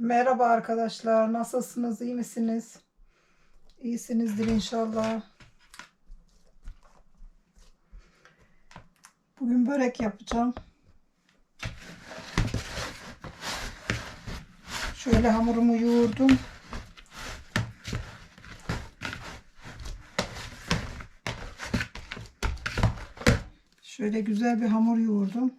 Merhaba arkadaşlar. Nasılsınız? İyi misiniz? İyisinizdir inşallah. Bugün börek yapacağım. Şöyle hamurumu yoğurdum. Şöyle güzel bir hamur yoğurdum.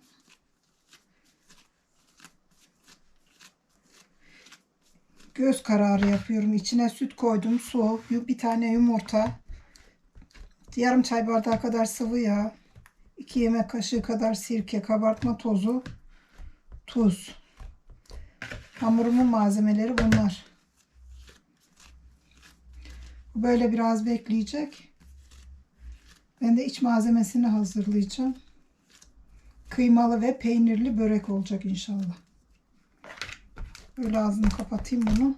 Göz kararı yapıyorum. İçine süt koydum, su, bir tane yumurta, yarım çay bardağı kadar sıvı yağ, 2 yemek kaşığı kadar sirke, kabartma tozu, tuz. Hamurumun malzemeleri bunlar. Bu böyle biraz bekleyecek. Ben de iç malzemesini hazırlayacağım. Kıymalı ve peynirli börek olacak inşallah. Böyle ağzını kapatayım bunu.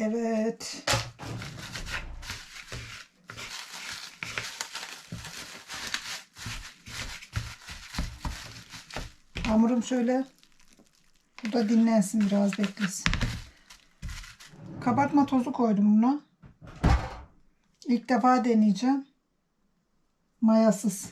Evet. Hamurum şöyle burada dinlensin biraz beklesin. Kabartma tozu koydum buna. İlk defa deneyeceğim. Mayasız.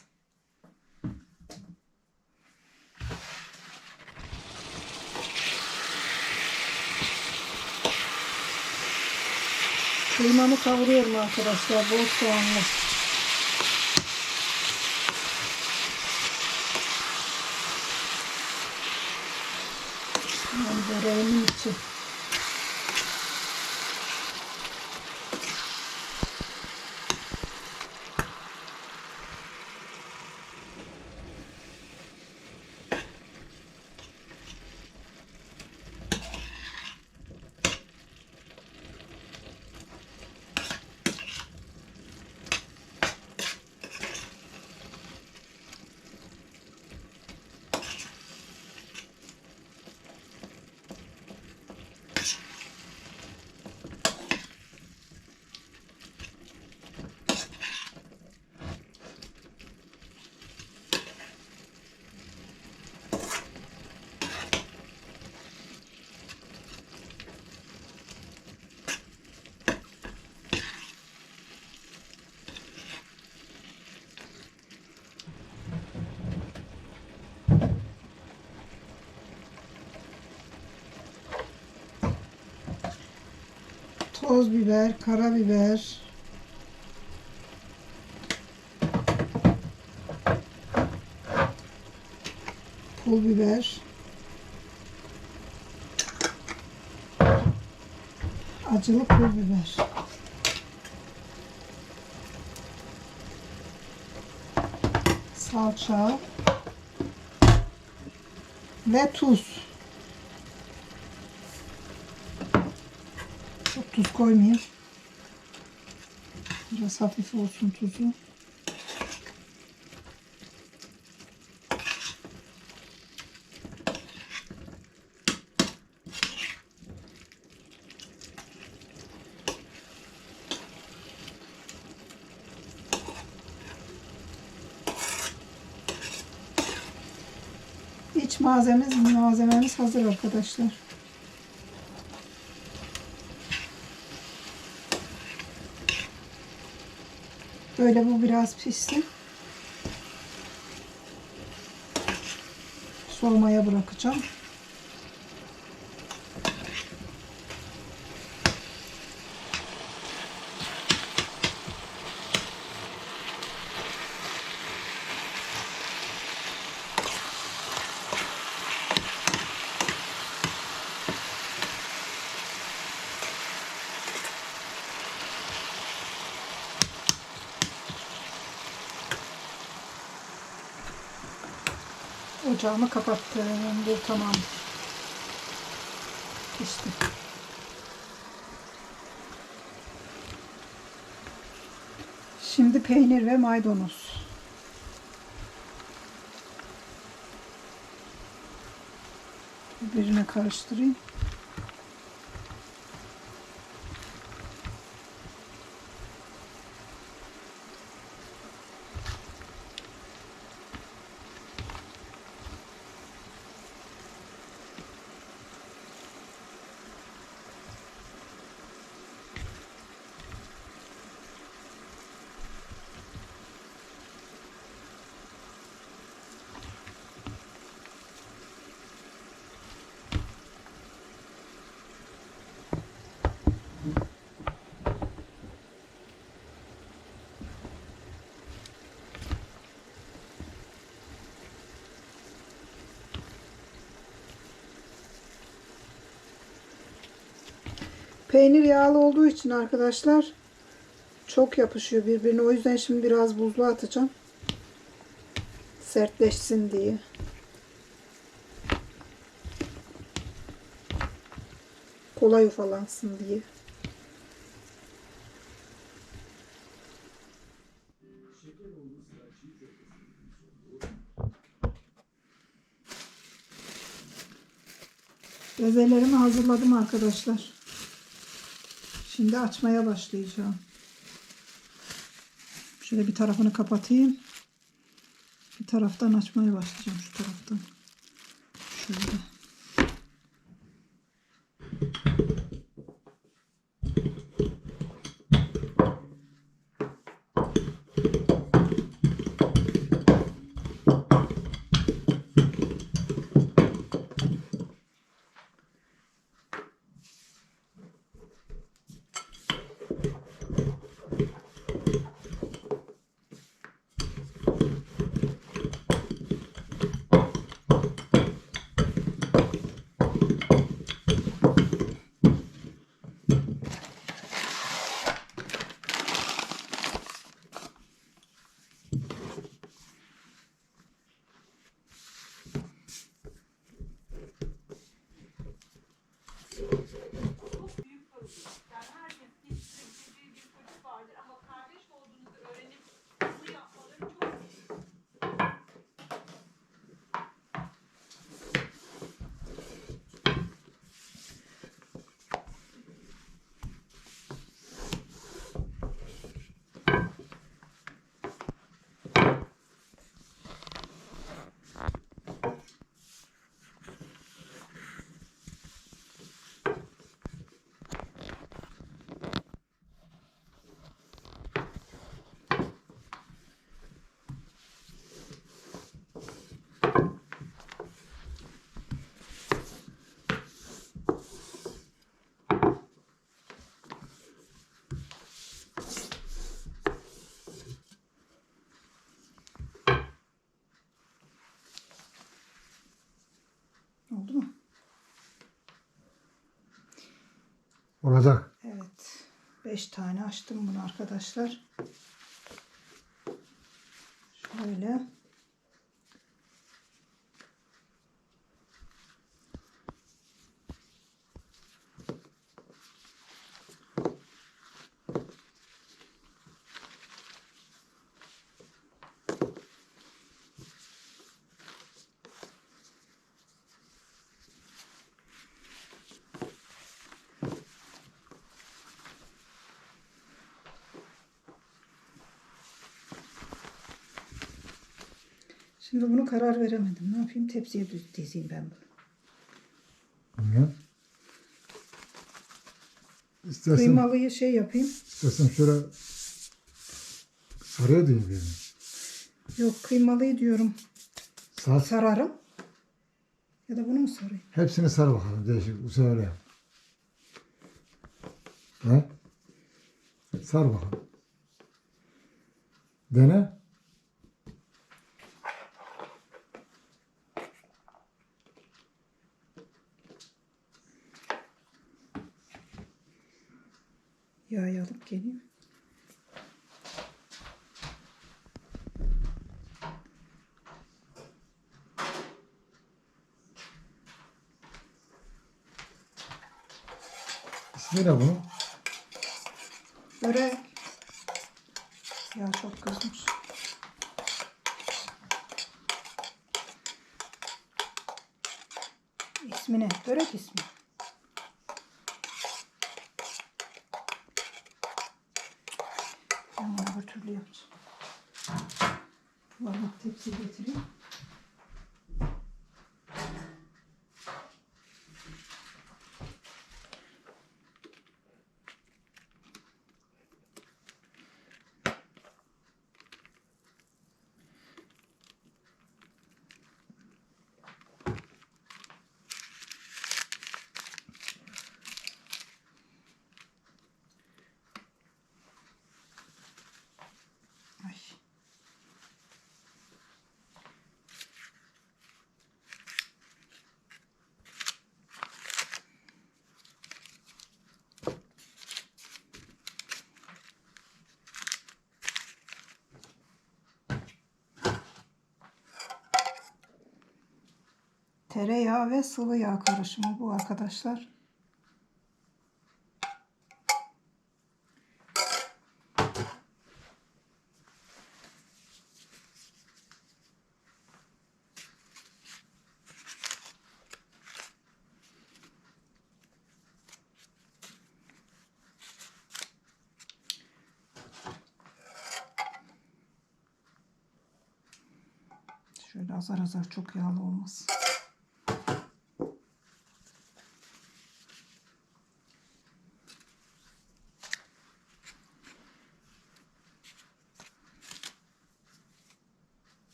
Kıymamı kavuruyorum arkadaşlar. Bol soğanlı. Yani böreğimin Toz biber, karabiber. Pul biber. Acılı pul biber. Salça ve tuz. Tuz koymayayım. Biraz hafif olsun tuzu. İç malzememiz, malzememiz hazır arkadaşlar. Böyle bu biraz pişsin. Soğumaya bırakacağım. Ocağımı kapattım. Bu tamam. Pişti. Şimdi peynir ve maydanoz. Birbirine karıştırayım. Peynir yağlı olduğu için arkadaşlar çok yapışıyor birbirine. O yüzden şimdi biraz buzluğa atacağım. Sertleşsin diye. Kolay ufalansın diye. Bezelerimi hazırladım arkadaşlar. Şimdi açmaya başlayacağım. Şöyle bir tarafını kapatayım. Bir taraftan açmaya başlayacağım şu taraftan. Oldu mu? Olacak. Evet. 5 tane açtım bunu arkadaşlar. Şöyle. Şimdi bunu karar veremedim. Ne yapayım? Tepsiye düz dizeyim ben bunu. Bilmiyorum. İstersen, Kıymalıyı şey yapayım. istersen şöyle sarıyor diyeyim yani. Yok kıymalıyı diyorum. Sar, Sararım. Ya da bunu mu sarayım? hepsini sar bakalım. Değişik. Bu sefer yap. He? Sar bakalım. Dene. İsmi ne bunun? Börek. Ya çok kızmış. ismini. Börek ismi. Ben bunu öbür türlü yapacağım. Vallahi tepsi getireyim. Tereyağı ve sıvı yağ karışımı bu arkadaşlar. Şöyle azar azar çok yağlı olmasın.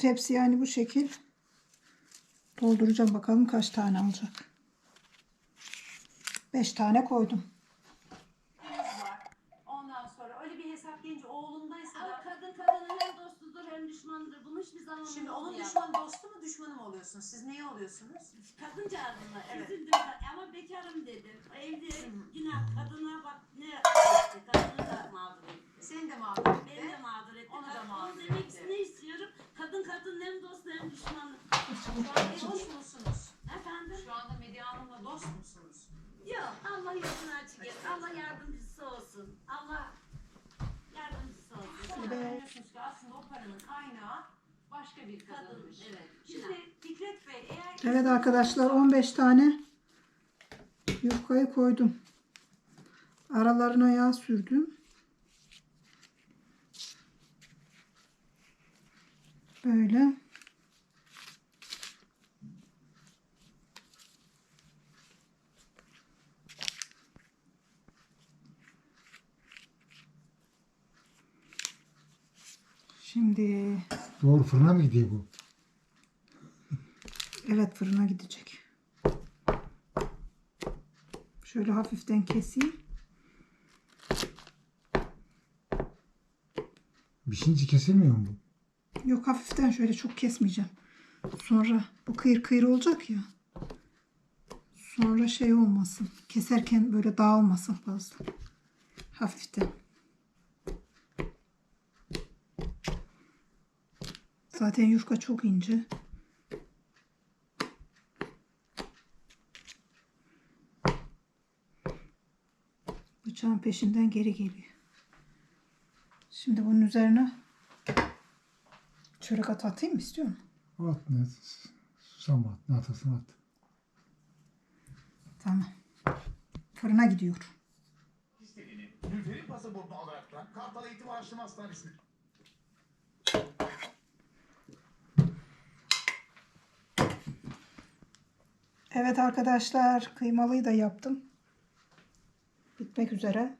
Tepsi yani bu şekil dolduracağım. Bakalım kaç tane alacak. 5 tane koydum. var. Ondan sonra öyle bir hesap gelince oğlundaysa Ama da kadın kadının hem dostudur hem düşmanıdır. Bunu hiçbir zaman Şimdi onun unutmayalım. düşman dostu mu düşmanı mı neye oluyorsunuz? Kadıncağız bunlar. Evet. Üzüldüm ben. ama bekarım dedim. Evde günah kadına bak ne etti. Kadını da mağdur etti. Seni de mağdur Beni de etti. mağdur etti. Onu da Kadın- mağdur etti. ne istiyorum? Kadın kadın hem dostu hem düşmanı. Şu an dost musunuz? Efendim? Şu anda Medya Hanım'la dost musunuz? Yok. Allah yolunu açık et. Allah yardımcısı olsun. Allah yardımcısı olsun. Sonra anlıyorsunuz ki aslında o paranın kaynağı başka bir Kadın. kadınmış. Evet. Evet arkadaşlar 15 tane yufkayı koydum. Aralarına yağ sürdüm. Böyle. Şimdi Doğru fırına mı gidiyor bu? Evet fırına gidecek. Şöyle hafiften keseyim. Pişince kesilmiyor mu bu? Yok hafiften şöyle çok kesmeyeceğim. Sonra bu kıyır kıyır olacak ya. Sonra şey olmasın. Keserken böyle dağılmasın fazla. Hafiften. Zaten yufka çok ince. Bıçağın peşinden geri geliyor. Şimdi bunun üzerine çörek at atayım mı istiyor musun? At ne? Susam at. Ne atarsan at. Tamam. Fırına gidiyor. istediğini Nülfer'in pasaportunu alaraktan Kartal Eğitim Araştırma Hastanesi'ne Evet arkadaşlar kıymalıyı da yaptım. Bitmek üzere.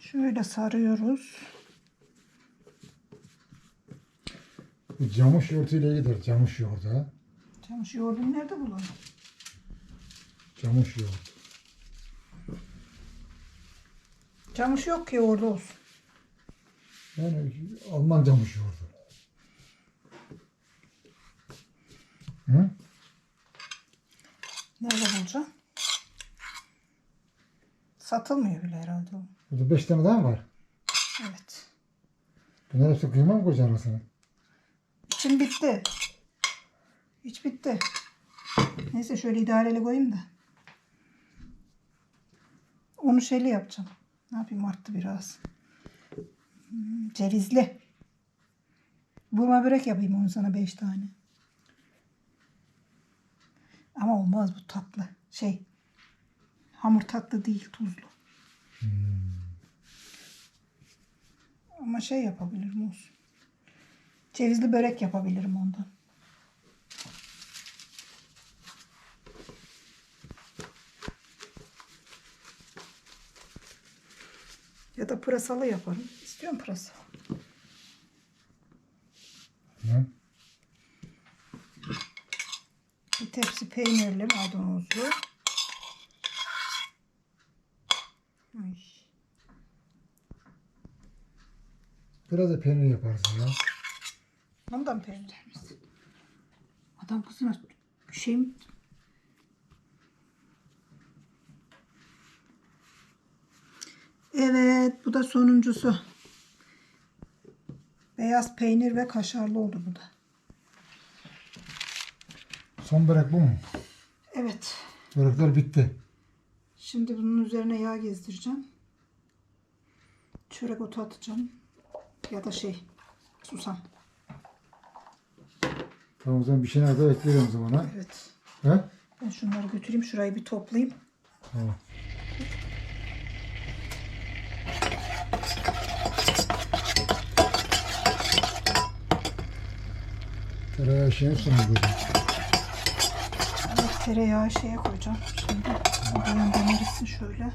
Şöyle sarıyoruz. Bu camış yoğurtuyla gider. Camış yoğurdu. Çamaşır yoğurdunu nerede bulalım? Camış yoğurt. Camış yok ki orada olsun. Yani Alman camış yoğurdu. Hı? Nerede bulacağım? Satılmıyor bile herhalde o. Burada beş tane daha mı var? Evet. Bunlar hepsi kıyma mı koyacaksın arasına? İçim bitti. Hiç bitti. Neyse şöyle idareli koyayım da. Onu şeyli yapacağım. Ne yapayım arttı biraz. Hmm, cevizli. Burma börek yapayım onu sana beş tane. Ama olmaz bu tatlı. Şey. Hamur tatlı değil tuzlu. Ama şey yapabilirim olsun. Cevizli börek yapabilirim ondan. Ya da pırasalı yaparım. İstiyorum pırasa. Hı? Bir tepsi peynirli maydanozlu. Ay. Biraz da peynir yaparsın ya. Ondan peynir misin? Adam kızına bir şey mi? Evet, bu da sonuncusu. Beyaz peynir ve kaşarlı oldu bu da. Son börek bu mu? Evet. Börekler bitti. Şimdi bunun üzerine yağ gezdireceğim. Çörek otu atacağım. Ya da şey, susam. Tamam o zaman bir şey nerede bekliyorum o zaman ha. Evet. He? Ben şunları götüreyim, şurayı bir toplayayım. Tamam. Tereyağı şeyin sonu koyacağım. Evet, tereyağı şeye koyacağım. Şimdi buradan demirisin şöyle.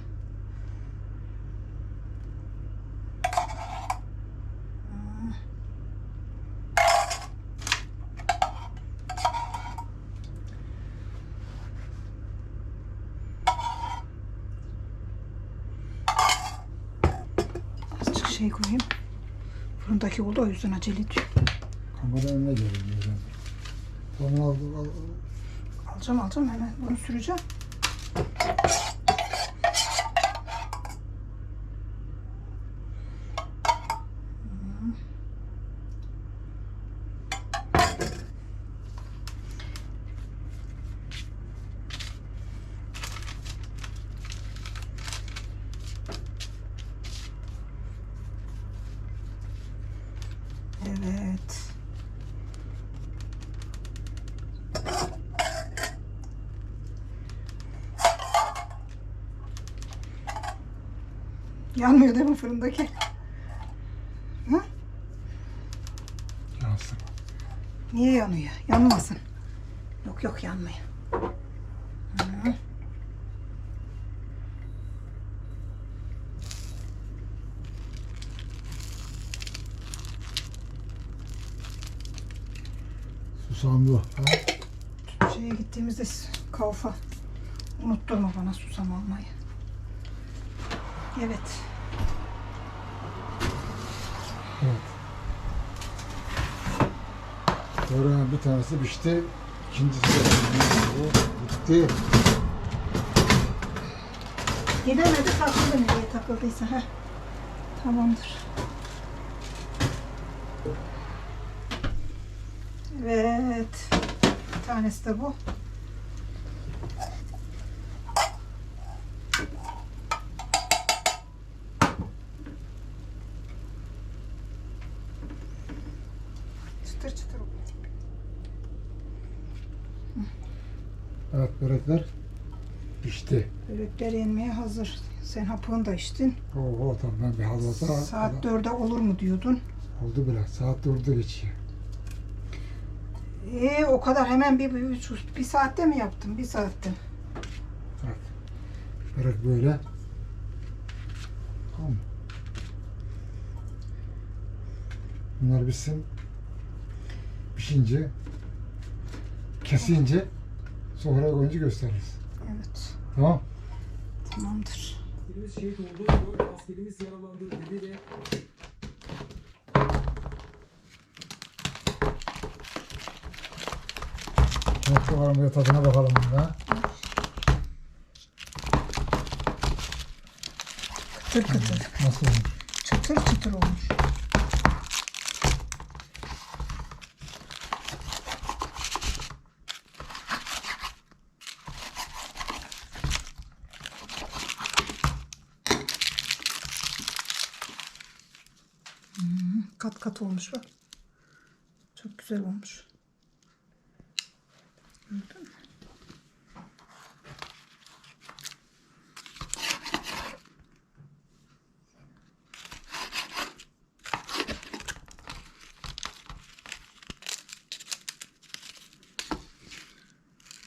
Azıcık şey koyayım. Fırındaki oldu o yüzden acele ediyorum. Kameranın önüne geliyor. yani. Tamam al, al, al. Alacağım alacağım hemen bunu süreceğim. Evet. Yanmıyor değil mi fırındaki? Hı? Yansın. Niye yanıyor? Yanmasın. Yok yok yanmıyor. Hı. Susam bu. Ha? Şeye gittiğimizde Kauf'a unutturma bana susam almayı. Evet. Böreğin bir tanesi pişti. İkincisi de bitti. Gidemedi takıldı nereye takıldıysa. Heh. Tamamdır. Evet. Bir tanesi de bu. Çıtır çıtır oluyor. Evet börekler Börekler yenmeye hazır. Sen hapını da içtin. Oo tamam ben bir halvata Saat 4'e olur mu diyordun. oldu bile. Saat 4'de geçiyor. Ee, o kadar hemen bir, bir, bir saatte mi yaptın? Bir saatte. Evet. Börek böyle. Tamam. Bunlar bitsin. Pişince kesince sofraya koyunca gösteririz. Evet. Tamam. Tamamdır. askerimiz şehit oldu. Dört askerimiz yaralandı dedi ve Evet bakalım bir de tadına bakalım bunda. Kıtır kıtır. Nasıl olmuş? Çıtır çıtır olmuş. kat olmuş bak. Çok güzel olmuş.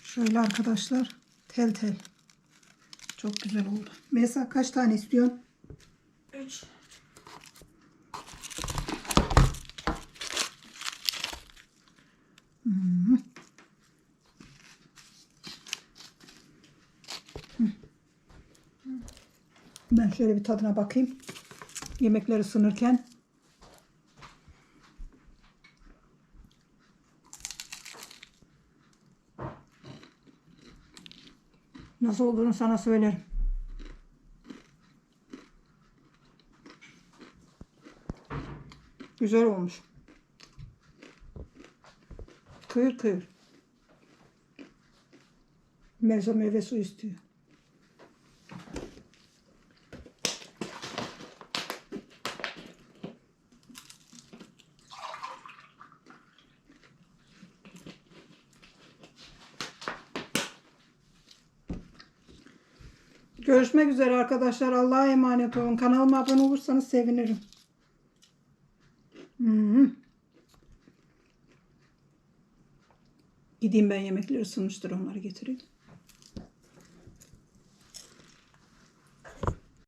Şöyle arkadaşlar tel tel. Çok güzel oldu. Mesela kaç tane istiyorsun? 3 şöyle bir tadına bakayım. Yemekleri ısınırken. Nasıl olduğunu sana söylerim. Güzel olmuş. Kıyır kıyır. Melisa meyve suyu istiyor. Görüşmek üzere arkadaşlar. Allah'a emanet olun. Kanalıma abone olursanız sevinirim. Hı. Gideyim ben yemekleri ısınmıştır onları getireyim.